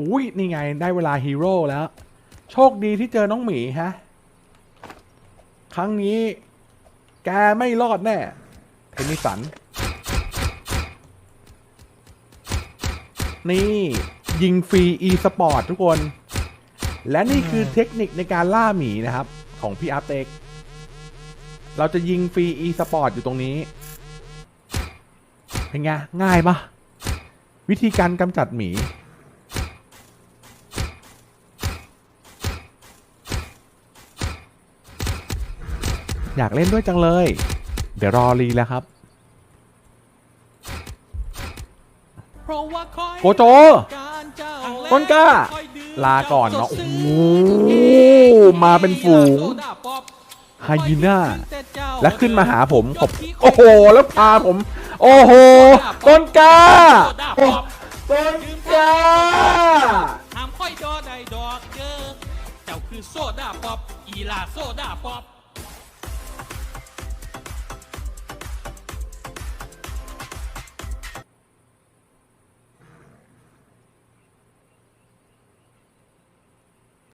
อุ้ยนี่ไงได้เวลาฮีโร่แล้ว โชคดีที่เจอน้องหมีฮะ ครั้งนี้ แกไม่รอดแน่ เทนนิสัน นี่ ยิงฟรี e สปอร์ตทุกคน และนี่คือเทคนิคในการล่าหมีนะครับ ของพี่อาร์เต็กเราจะยิงฟรี e สปอร์ตอยู่ตรงนี้ เป็นไง ง่ายปะวิธีการกำจัดหมี อยากเล่นด้วยจังเลย เดี๋ยวรอรีแล้วครับโกโจ ต้นกล้า ลาก่อนเนาะโอ้โหมาเป็นฝูงไฮยีน่า และขึ้นมาหาผมผมโอ้โห แล้วพาผม โอ้โห ต้นกล้าโอ้ต้นกล้าห้ามค่อยดอได้ดอกเยอเจ้าคือโซดาป๊อปอีลาโซดาป๊อป